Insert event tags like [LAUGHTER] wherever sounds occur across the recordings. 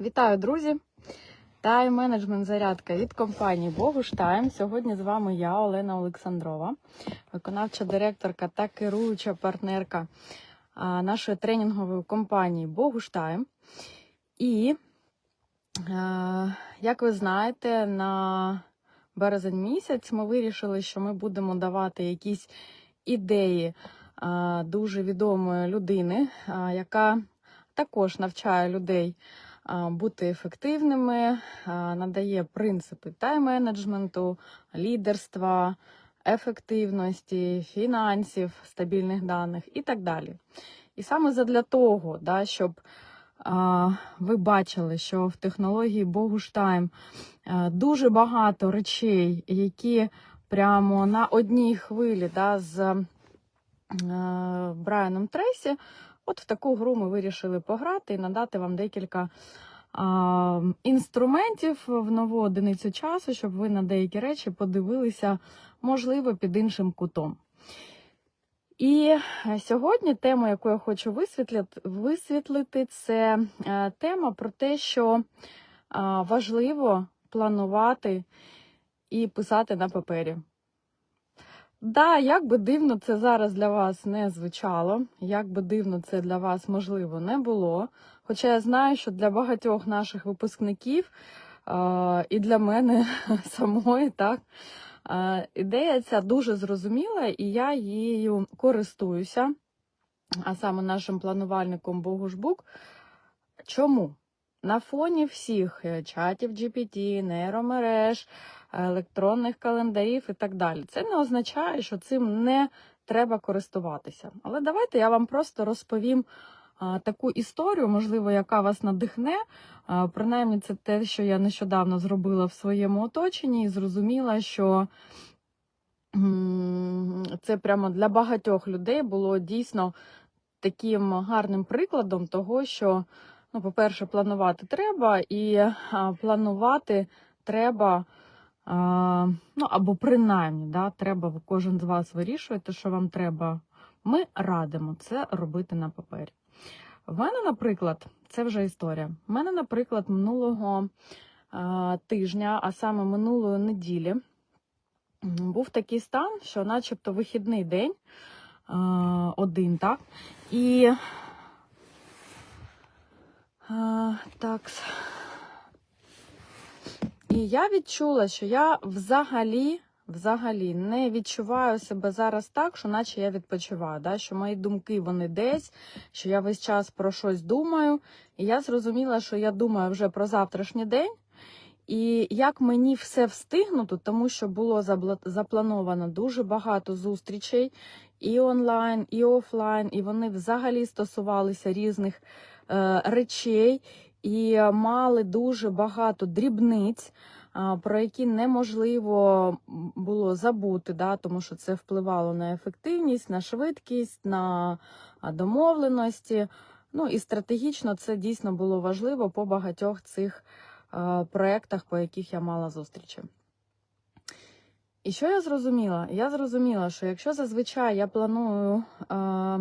Вітаю, друзі! Тайм-менеджмент зарядка від компанії Богуш Тайм. Сьогодні з вами я, Олена Олександрова, виконавча директорка та керуюча партнерка нашої тренінгової компанії Богуш Тайм. І, як ви знаєте, на березень місяць ми вирішили, що ми будемо давати якісь ідеї дуже відомої людини, яка також навчає людей бути ефективними, надає принципи тайм-менеджменту, лідерства, ефективності, фінансів, стабільних даних і так далі. І саме задля того, да, щоб ви бачили, що в технології Богуштайм дуже багато речей, які прямо на одній хвилі да, з Брайаном Трейсі, От в таку гру ми вирішили пограти і надати вам декілька а, інструментів в нову одиницю часу, щоб ви на деякі речі подивилися, можливо, під іншим кутом. І сьогодні тема, яку я хочу висвітлити, висвітлити це е, тема про те, що е, важливо планувати і писати на папері. Да, як би дивно це зараз для вас не звучало, як би дивно це для вас можливо не було. Хоча я знаю, що для багатьох наших випускників е, і для мене [LAUGHS] самої так, е, ідея ця дуже зрозуміла, і я її користуюся, а саме нашим планувальником Богушбук. Чому? На фоні всіх е, чатів GPT, нейромереж, електронних календарів і так далі. Це не означає, що цим не треба користуватися. Але давайте я вам просто розповім таку історію, можливо, яка вас надихне. Принаймні, це те, що я нещодавно зробила в своєму оточенні, і зрозуміла, що це прямо для багатьох людей було дійсно таким гарним прикладом того, що, ну, по-перше, планувати треба, і планувати треба. Ну, або принаймні, да, треба, кожен з вас вирішуєте, що вам треба. Ми радимо це робити на папері. В мене, наприклад, це вже історія. У мене, наприклад, минулого тижня, а саме минулої неділі, був такий стан, що, начебто, вихідний день один, так? І так. І я відчула, що я взагалі взагалі не відчуваю себе зараз так, що наче я відпочиваю, да? що мої думки вони десь, що я весь час про щось думаю. І я зрозуміла, що я думаю вже про завтрашній день. І як мені все встигнути, тому що було заплановано дуже багато зустрічей і онлайн, і офлайн, і вони взагалі стосувалися різних е, речей і мали дуже багато дрібниць, про які неможливо було забути, да, тому що це впливало на ефективність, на швидкість, на домовленості. Ну і стратегічно це дійсно було важливо по багатьох цих а, проєктах, по яких я мала зустрічі. І що я зрозуміла? Я зрозуміла, що якщо зазвичай я планую, а,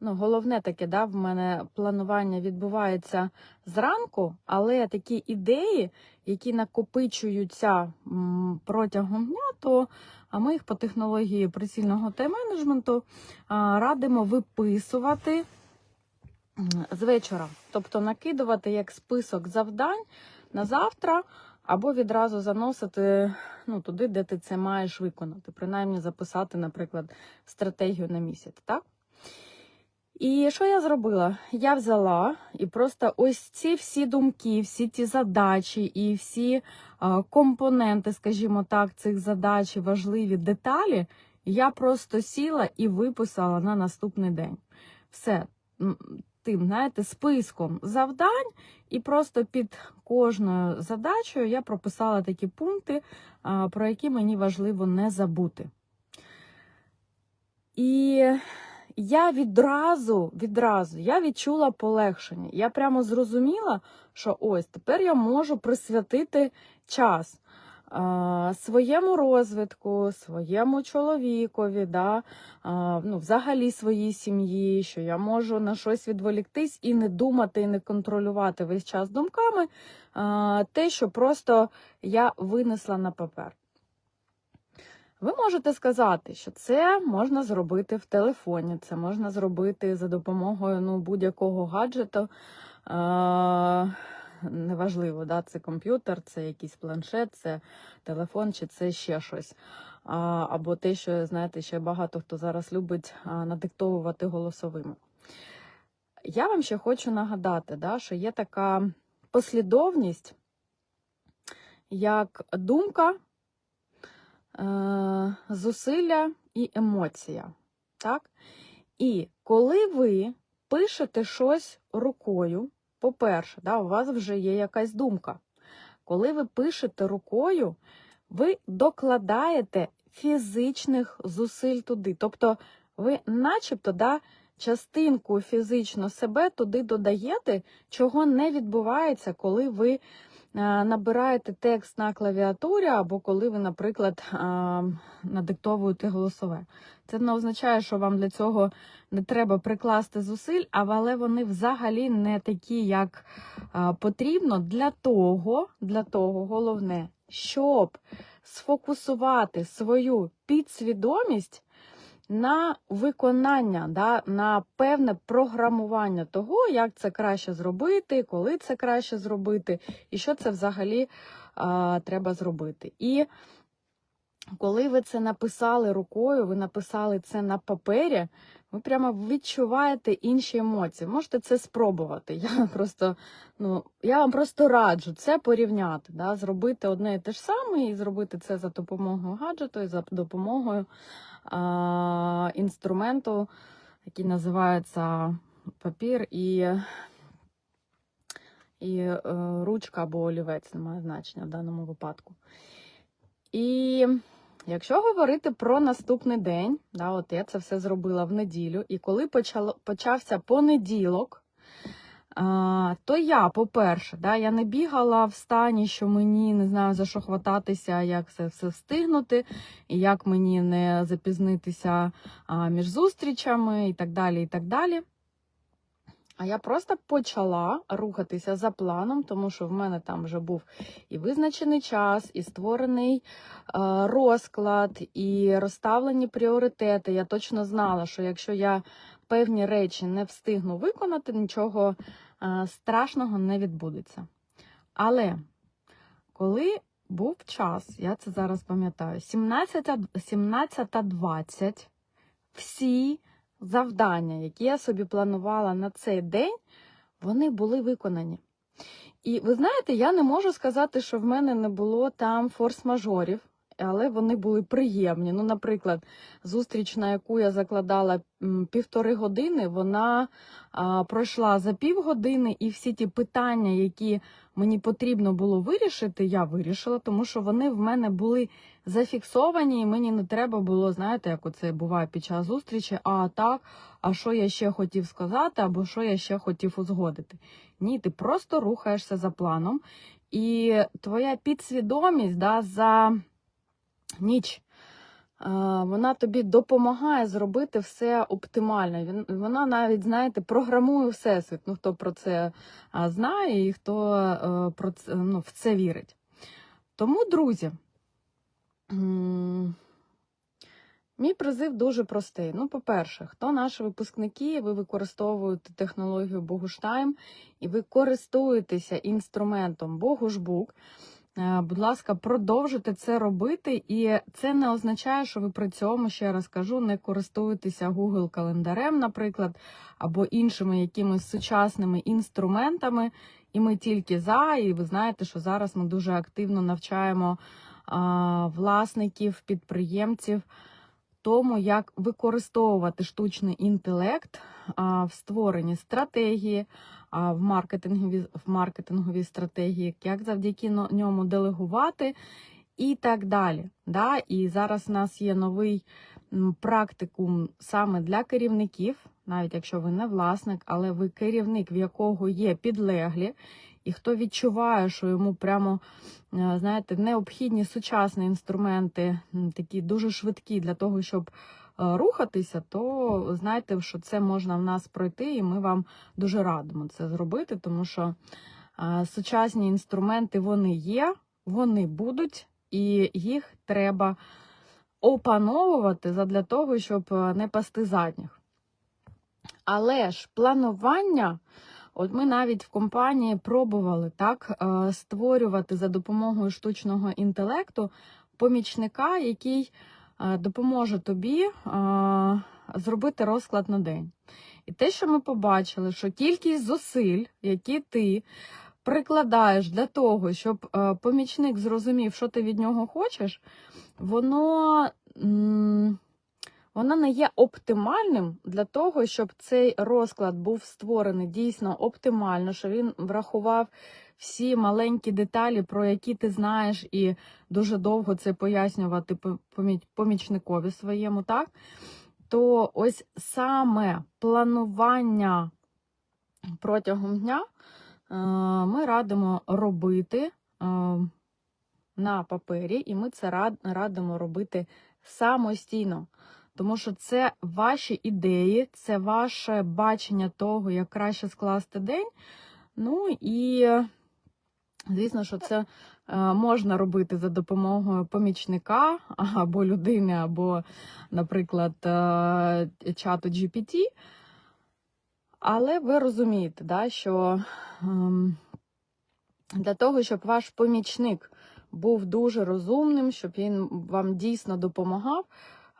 ну, головне таке, да, в мене планування відбувається зранку, але такі ідеї, які накопичуються протягом дня, то а ми їх по технології прицільного тайм-менеджменту радимо виписувати з вечора, тобто накидувати як список завдань на завтра. Або відразу заносити ну, туди, де ти це маєш виконати, принаймні записати, наприклад, стратегію на місяць. так? І що я зробила? Я взяла і просто ось ці всі думки, всі ті задачі і всі компоненти, скажімо так, цих задач, важливі деталі, я просто сіла і виписала на наступний день. Все тим, знаєте, списком завдань, і просто під кожною задачею я прописала такі пункти, про які мені важливо не забути. І я відразу, відразу я відчула полегшення. Я прямо зрозуміла, що ось тепер я можу присвятити час а, своєму розвитку, своєму чоловікові, да, а, ну, взагалі своїй сім'ї, що я можу на щось відволіктись і не думати, і не контролювати весь час думками а, те, що просто я винесла на папер. Ви можете сказати, що це можна зробити в телефоні, це можна зробити за допомогою ну, будь-якого гаджету. А, неважливо, да, це комп'ютер, це якийсь планшет, це телефон чи це ще щось. А, або те, що, знаєте, ще багато хто зараз любить надиктовувати голосовими. Я вам ще хочу нагадати, да, що є така послідовність, як думка, е, зусилля і емоція. Так? І коли ви пишете щось рукою, по-перше, да, у вас вже є якась думка. Коли ви пишете рукою, ви докладаєте фізичних зусиль туди. Тобто ви начебто да, частинку фізично себе туди додаєте, чого не відбувається, коли ви е, набираєте текст на клавіатурі, або коли ви, наприклад, е, надиктовуєте голосове. Це не означає, що вам для цього не треба прикласти зусиль, але вони взагалі не такі, як е, потрібно для того, для того головне, щоб сфокусувати свою підсвідомість на виконання, да, на певне програмування того, як це краще зробити, коли це краще зробити, і що це взагалі а, треба зробити. І коли ви це написали рукою, ви написали це на папері, ви прямо відчуваєте інші емоції. Можете це спробувати. Я просто, ну, я вам просто раджу це порівняти, да, зробити одне і те ж саме, і зробити це за допомогою гаджету, і за допомогою інструменту, який називається папір і, і е, ручка або олівець, немає значення в даному випадку. І якщо говорити про наступний день, да, от я це все зробила в неділю, і коли почало, почався понеділок, то я, по-перше, да, я не бігала в стані, що мені не знаю за що хвататися, як це все встигнути, і як мені не запізнитися між зустрічами і так далі. і так далі. А я просто почала рухатися за планом, тому що в мене там вже був і визначений час, і створений е, розклад, і розставлені пріоритети. Я точно знала, що якщо я певні речі не встигну виконати, нічого страшного не відбудеться. Але коли був час, я це зараз пам'ятаю, 17.20, 17 всі завдання, які я собі планувала на цей день, вони були виконані. І ви знаєте, я не можу сказати, що в мене не було там форс-мажорів, але вони були приємні. Ну, наприклад, зустріч, на яку я закладала півтори години, вона а, пройшла за півгодини, і всі ті питання, які мені потрібно було вирішити, я вирішила, тому що вони в мене були зафіксовані, і мені не треба було, знаєте, як оце буває під час зустрічі, а так, а що я ще хотів сказати, або що я ще хотів узгодити. Ні, ти просто рухаєшся за планом, і твоя підсвідомість да, за ніч. Вона тобі допомагає зробити все оптимально. Вона навіть, знаєте, програмує всесвіт. Ну, хто про це знає і хто е, про це, ну, в це вірить. Тому, друзі, мій призив дуже простий. Ну, по-перше, хто наші випускники, ви використовуєте технологію Богуштайм і ви користуєтеся інструментом Богушбук. Е, будь ласка, продовжуйте це робити, і це не означає, що ви при цьому, ще раз кажу, не користуєтеся Google календарем, наприклад, або іншими якимись сучасними інструментами. І ми тільки за, і ви знаєте, що зараз ми дуже активно навчаємо а, власників, підприємців тому, як використовувати штучний інтелект а, в створенні стратегії в маркетингові, в маркетингові стратегії, як завдяки ньому делегувати і так далі. Да? І зараз у нас є новий практикум саме для керівників, навіть якщо ви не власник, але ви керівник, в якого є підлеглі, і хто відчуває, що йому прямо е, знаєте, необхідні сучасні інструменти, такі дуже швидкі для того, щоб рухатися, то знайте, що це можна в нас пройти, і ми вам дуже радимо це зробити, тому що сучасні інструменти вони є, вони будуть, і їх треба опановувати задля того, щоб е, не пасти задніх. Але ж планування, от ми навіть в компанії пробували так е, створювати за допомогою штучного інтелекту помічника, який допоможе тобі е, зробити розклад на день. І те, що ми побачили, що кількість зусиль, які ти прикладаєш для того, щоб е, помічник зрозумів, що ти від нього хочеш, воно. м, Воно не є оптимальним для того, щоб цей розклад був створений дійсно оптимально, що він врахував всі маленькі деталі, про які ти знаєш, і дуже довго це пояснювати помічникові своєму, так? То ось саме планування протягом дня е, ми радимо робити е, на папері, і ми це радимо робити самостійно. Тому що це ваші ідеї, це ваше бачення того, як краще скласти день. Ну і, звісно, що це е, можна робити за допомогою помічника або людини, або, наприклад, е, чату GPT. Але ви розумієте, да, що ем, для того, щоб ваш помічник був дуже розумним, щоб він вам дійсно допомагав.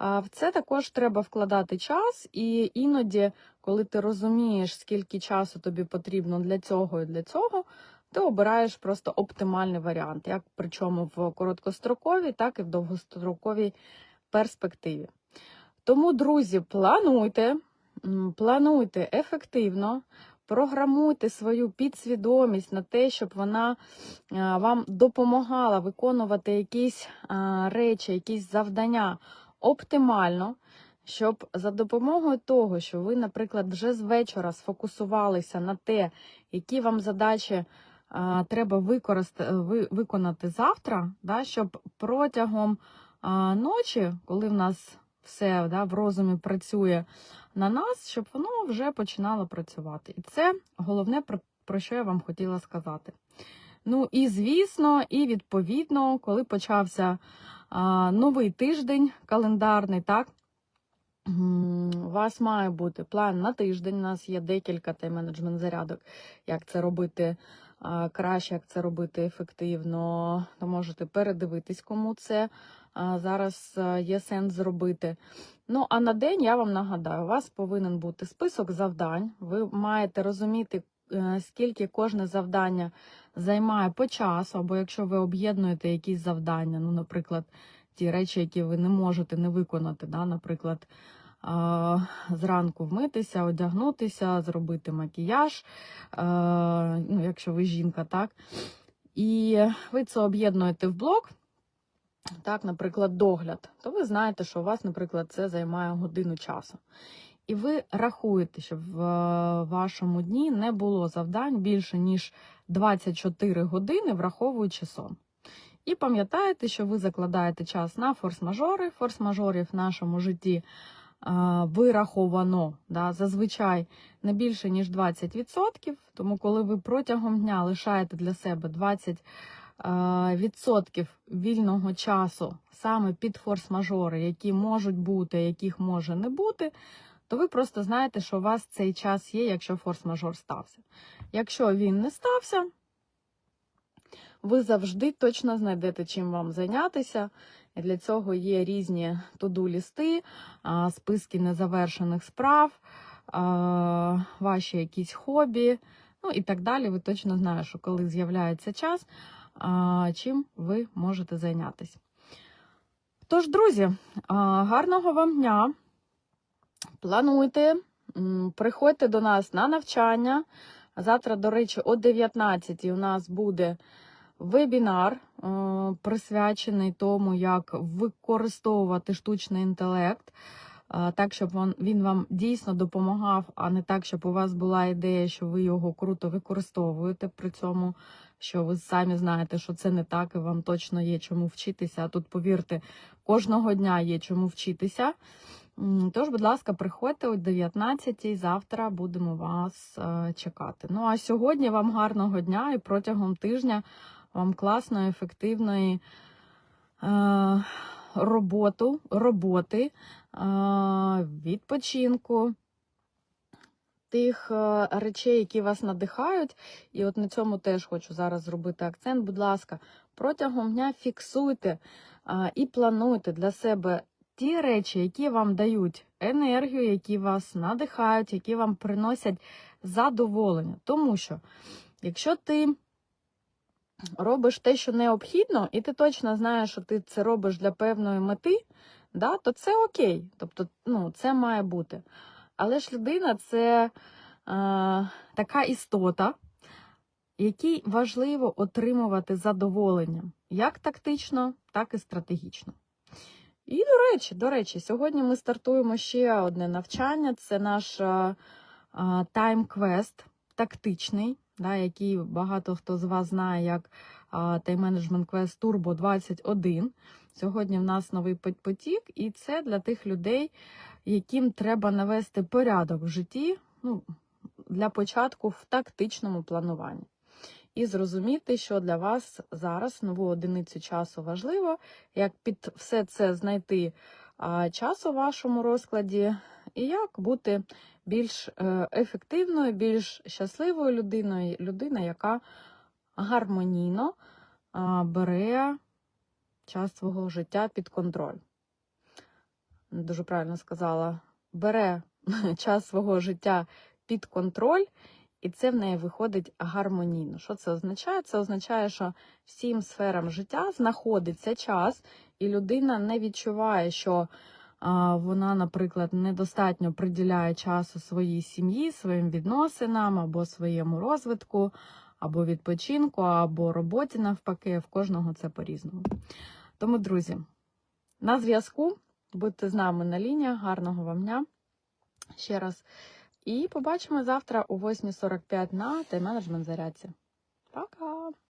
В це також треба вкладати час, і іноді, коли ти розумієш, скільки часу тобі потрібно для цього і для цього, ти обираєш просто оптимальний варіант, як причому в короткостроковій, так і в довгостроковій перспективі. Тому, друзі, плануйте, плануйте ефективно, програмуйте свою підсвідомість на те, щоб вона вам допомагала виконувати якісь речі, якісь завдання оптимально, щоб за допомогою того, що ви, наприклад, вже з вечора сфокусувалися на те, які вам задачі треба виконати завтра, да, щоб протягом а, ночі, коли в нас все да, в розумі працює на нас, щоб воно вже починало працювати. І це головне, про, що я вам хотіла сказати. Ну і звісно, і відповідно, коли почався а, новий тиждень календарний, так? У вас має бути план на тиждень. У нас є декілька тайм-менеджмент зарядок, як це робити краще, як це робити ефективно. То можете передивитись, кому це зараз є сенс зробити. Ну, а на день я вам нагадаю, у вас повинен бути список завдань. Ви маєте розуміти, е, скільки кожне завдання займає по часу, або якщо ви об'єднуєте якісь завдання, ну, наприклад, ті речі, які ви не можете не виконати, да, наприклад, зранку вмитися, одягнутися, зробити макіяж, ну, якщо ви жінка, так. І ви це об'єднуєте в блок, так, наприклад, догляд, то ви знаєте, що у вас, наприклад, це займає годину часу. І ви рахуєте, щоб в вашому дні не було завдань більше, ніж 24 години, враховуючи сон. І пам'ятаєте, що ви закладаєте час на форс-мажори. Форс-мажорів в нашому житті вираховано да, зазвичай не більше, ніж 20%. Тому, коли ви протягом дня лишаєте для себе 20% вільного часу саме під форс-мажори, які можуть бути, яких може не бути, то ви просто знаєте, що у вас цей час є, якщо форс-мажор стався. Якщо він не стався, ви завжди точно знайдете чим вам зайнятися. Для цього є різні туду-лісти, списки незавершених справ, ваші якісь хобі, ну і так далі. Ви точно знаєте, що коли з'являється час, чим ви можете зайнятися. Tож, друзі, гарного вам дня! Плануйте, приходьте до нас на навчання. Завтра, до речі, о 19 у нас буде вебінар, е, присвячений тому, як використовувати штучний інтелект, е, так, щоб він, вам дійсно допомагав, а не так, щоб у вас була ідея, що ви його круто використовуєте при цьому, що ви самі знаєте, що це не так, і вам точно є чому вчитися. А тут, повірте, кожного дня є чому вчитися. Тож, будь ласка, приходьте о 19 завтра будемо вас е, чекати. Ну а сьогодні вам гарного дня і протягом тижня вам класної, ефективної е, роботу, роботи, е, відпочинку. Тих е, речей, які вас надихають, і от на цьому теж хочу зараз зробити акцент. Будь ласка, протягом дня фіксуйте е, і плануйте для себе ті речі, які вам дають енергію, які вас надихають, які вам приносять задоволення. Тому що, якщо ти робиш те, що необхідно, і ти точно знаєш, що ти це робиш для певної мети, да, то це окей. Тобто, ну, це має бути. Але ж людина це е, така істота, якій важливо отримувати задоволення як тактично, так і стратегічно. І, до речі, до речі, сьогодні ми стартуємо ще одне навчання. Це наш тайм-квест тактичний, да, який багато хто з вас знає як тайм-менеджмент квест Turbo 21. Сьогодні в нас новий потік, і це для тих людей, яким треба навести порядок в житті ну, для початку в тактичному плануванні. І зрозуміти, що для вас зараз нову одиницю часу важливо, як під все це знайти а, час у вашому розкладі, і як бути більш е, ефективною, більш щасливою людиною, людина, яка гармонійно бере час свого життя під контроль. Дуже правильно сказала, бере [LAUGHS] час свого життя під контроль, і це в неї виходить гармонійно. Що це означає? Це означає, що всім сферам життя знаходиться час, і людина не відчуває, що вона, наприклад, недостатньо приділяє часу своїй сім'ї, своїм відносинам або своєму розвитку, або відпочинку, або роботі навпаки. В кожного це по-різному. Тому, друзі, на зв'язку. Будьте з нами на лініях. Гарного вам дня. Ще раз. І побачимо завтра о 8.45 на тайм-менеджмент зарядці. Пока!